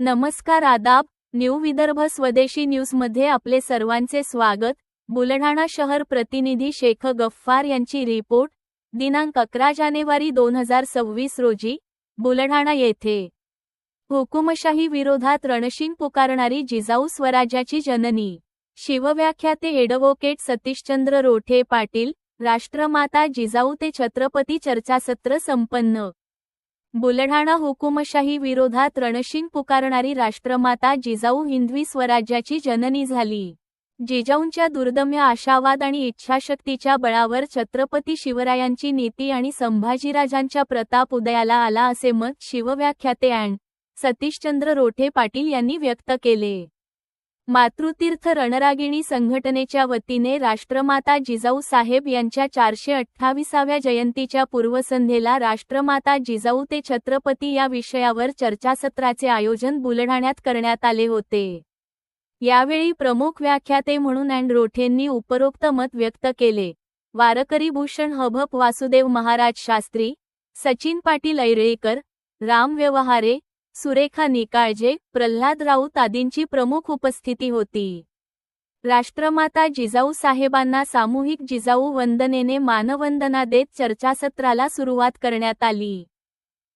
नमस्कार आदाब न्यू विदर्भ स्वदेशी न्यूजमध्ये आपले सर्वांचे स्वागत. बुलढाणा शहर प्रतिनिधी शेख गफ्फार यांची रिपोर्ट दिनांक अकरा जानेवारी दोन हजार सव्वीस रोजी बुलढाणा येथे. हुकुमशाही विरोधात रणशिंग पुकारणारी जिजाऊ स्वराज्याची जननी. शिवव्याख्याते एडव्होकेट सतीशचंद्र रोठे पाटील राष्ट्रमाता जिजाऊ ते छत्रपती चर्चासत्र संपन्न. बुलढाणा हुकुमशाही विरोधात रणशिंग पुकारणारी राष्ट्रमाता जिजाऊ हिंदवी स्वराज्याची जननी झाली. जिजाऊंच्या दुर्दम्य आशावाद आणि इच्छाशक्तीच्या बळावर छत्रपती शिवरायांची नीती आणि संभाजीराजांच्या प्रताप उदयाला आला असे मत शिवव्याख्याते अँड सतीशचंद्र रोठे पाटील यांनी व्यक्त केले. मातृतीर्थ रणरागिणी संघटनेच्या वतीने राष्ट्रमाता जिजाऊ साहेब यांच्या चारशे अठ्ठावीसाव्या जयंतीच्या पूर्वसंध्येला राष्ट्रमाता जिजाऊ ते छत्रपती या विषयावर चर्चासत्राचे आयोजन बुलढाण्यात करण्यात आले होते. यावेळी प्रमुख व्याख्याते म्हणून अँड रोठेंनी उपरोक्त मत व्यक्त केले. वारकरी भूषण हभप वासुदेव महाराज शास्त्री सचिन पाटील ऐरेकर राम व्यवहारे सुरेखा निकाळजे प्रल्हाद राऊत आदींची प्रमुख उपस्थिती होती. राष्ट्रमाता जिजाऊ साहेबांना सामूहिक जिजाऊ वंदनेने मानवंदना देत चर्चासत्राला सुरुवात करण्यात आली.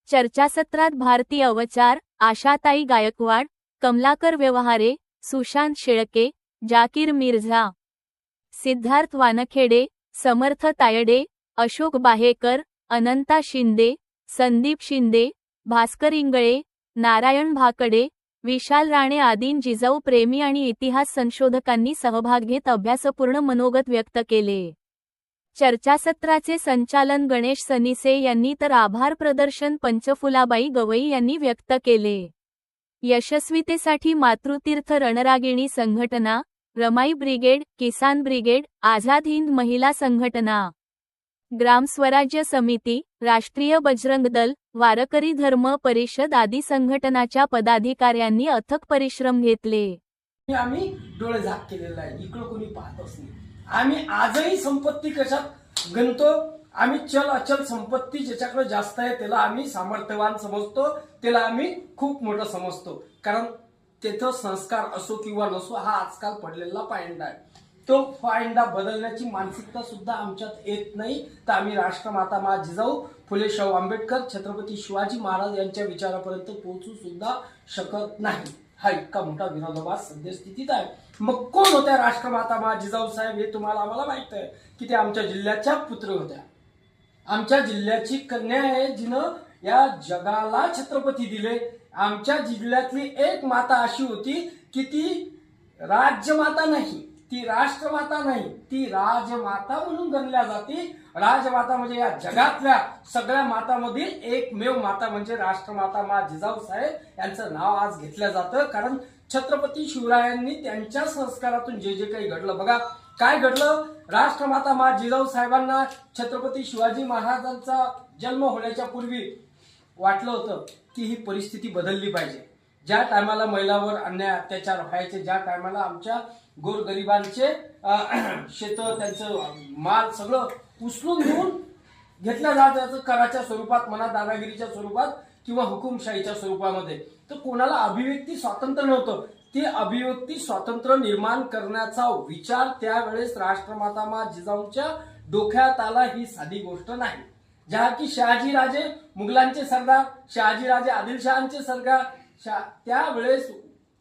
चर्चासत्रात भारती अवचार आशाताई गायकवाड कमलाकर व्यवहारे सुशांत शेळके जाकीर मिर्झा सिद्धार्थ वानखेडे समर्थ तायडे अशोक बाहेकर अनंता शिंदे संदीप शिंदे भास्कर इंगळे नारायण भाकडे विशाल राणे आदीं जिजाऊ प्रेमी आणि इतिहास संशोधकांनी सहभाग घेत अभ्यासपूर्ण मनोगत व्यक्त केले. चर्चासत्राचे संचालन गणेश सनिसे यांनी तर आभार प्रदर्शन पंचफुलाबाई गवई यांनी व्यक्त केले. यशस्वीतेसाठी मातृतीर्थ रणरागिणी संघटना रमाई ब्रिगेड किसान ब्रिगेड आझाद हिंद महिला संघटना. ग्रामस्वराज्य समिती राष्ट्रीय बजरंग दल वारकरी धर्म परिषद आदी संघटनाच्या पदाधिकाऱ्यांनी अथक परिश्रम घेतले. आम्ही डोळे झाक केलेला आहे. इकडं कोणी पाहतच नाही. आम्ही आजही संपत्ती कशात गणतो? आम्ही चल अचल संपत्ती ज्याच्याकडे जास्त आहे त्याला आम्ही सामर्थ्यवान समजतो. त्याला आम्ही खूप मोठं समजतो. कारण तेथं संस्कार असो किंवा नसो हा आजकाल पडलेला पायंडा आहे. तो पायंडा बदलण्याची मानसिकता सुद्धा आमच्यात येत नाही. तर आम्ही राष्ट्रमाता मा जिजाऊ फुले शाहू आंबेडकर छत्रपती शिवाजी महाराज यांच्या विचारापर्यंत पोहोचू सुद्धा शकत नाही. हा इतका मोठा विरोधाभास सद्यस्थितीत आहे. मग कोण होत्या राष्ट्रमाता मा जिजाऊ साहेब हे तुम्हाला आम्हाला माहीत आहे की ते आमच्या जिल्ह्याच्या पुत्र होत्या. आमच्या जिल्ह्याची कन्या आहे जिनं या जगाला छत्रपती दिले. आमच्या जिल्ह्यातली एक माता अशी होती की ती राज्यमाता नाही. ती राष्ट्रमाता नाही ती राजमाता म्हणून गणल्या जाते. राजमाता म्हणजे या जगातल्या सगळ्या मातामधील एकमेव माता म्हणजे राष्ट्रमाता मा जिजाऊ साहेब. यांचं नाव आज घेतलं जातं कारण छत्रपती शिवरायांनी त्यांच्या संस्कारातून जे जे काही घडलं. बघा काय घडलं? राष्ट्रमाता मा जिजाऊ साहेबांना छत्रपती शिवाजी महाराजांचा जन्म होण्याच्या पूर्वी वाटलं होतं की ही परिस्थिती बदलली पाहिजे. ज्या टायमाला महिलावर अन्याय अत्याचार व्हायचे ज्या टायमाला आमच्या गोरगरिबांचे शेत त्यांचं माल सगळं उचलून घेऊन घेतल्या जात कराच्या स्वरूपात म्हणा दादागिरीच्या स्वरूपात किंवा हुकुमशाहीच्या स्वरूपामध्ये. तर कोणाला अभिव्यक्ती स्वातंत्र्य नव्हतं. ते अभिव्यक्ती स्वातंत्र्य निर्माण करण्याचा विचार त्यावेळेस राष्ट्रमाता मा जिजाऊंच्या डोक्यात आला ही साधी गोष्ट नाही. ज्या की शहाजीराजे मुघलांचे सरदार शहाजीराजे आदिलशहांचे सरदार त्यावेळेस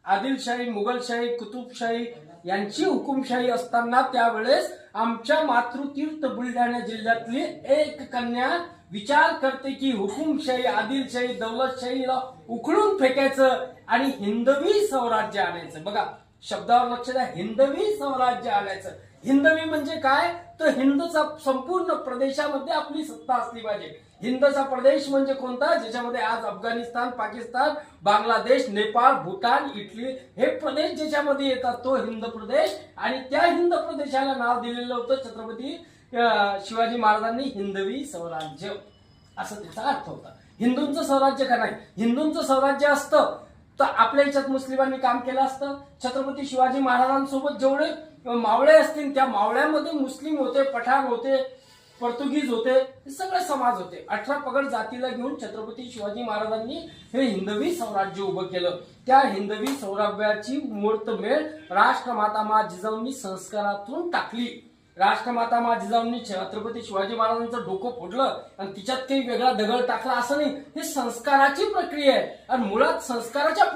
आदिलशाही मुघलशाही कुतुबशाही यांची हुकुमशाही असताना त्यावेळेस आमच्या मातृतीर्थ बुलढाणा जिल्ह्यातली एक कन्या विचार करते की हुकुमशाही आदिलशाही दौलतशाहीला उखळून फेकायचं आणि हिंदवी स्वराज्य आणायचं. बघा शब्दावर लक्ष द्या. हिंदवी स्वराज्य आणायचं. हिंदवी म्हणजे काय? तर हिंदचा संपूर्ण प्रदेशामध्ये आपली सत्ता असली पाहिजे. हिंदचा प्रदेश म्हणजे कोणता? ज्याच्यामध्ये आज अफगाणिस्तान पाकिस्तान बांगलादेश नेपाळ भूतान इटली हे प्रदेश ज्याच्यामध्ये येतात तो हिंद प्रदेश. आणि त्या हिंद प्रदेशाला नाव दिलेलं होतं छत्रपती अं, शिवाजी महाराजांनी हिंदवी स्वराज्य. असं त्याचा अर्थ होता. हिंदूंचं स्वराज्य का नाही? हिंदूंचं स्वराज्य असतं. तर आपल्या याच्यात मुस्लिमांनी काम केलं असतं. छत्रपती शिवाजी महाराजांसोबत जेवढे मावळे असतील त्या मावळ्यामध्ये मुस्लिम होते पठाण होते पोर्तुगीज होते हे सगळे समाज होते. अठरा पगड जातीला घेऊन छत्रपती शिवाजी महाराजांनी हे हिंदवी स्वराज्य उभं केलं. त्या हिंदवी सौराव्याची मुहूर्तमेळ राष्ट्रमाता मा जिजाऊंनी संस्कारातून टाकली. राष्ट्रमाता मा जिजाऊंनी छत्रपती शिवाजी महाराजांचं डोकं फोडलं आणि तिच्यात काही वेगळा दगड टाकला असं नाही. हे संस्काराची प्रक्रिया आहे. आणि मुळात संस्काराच्या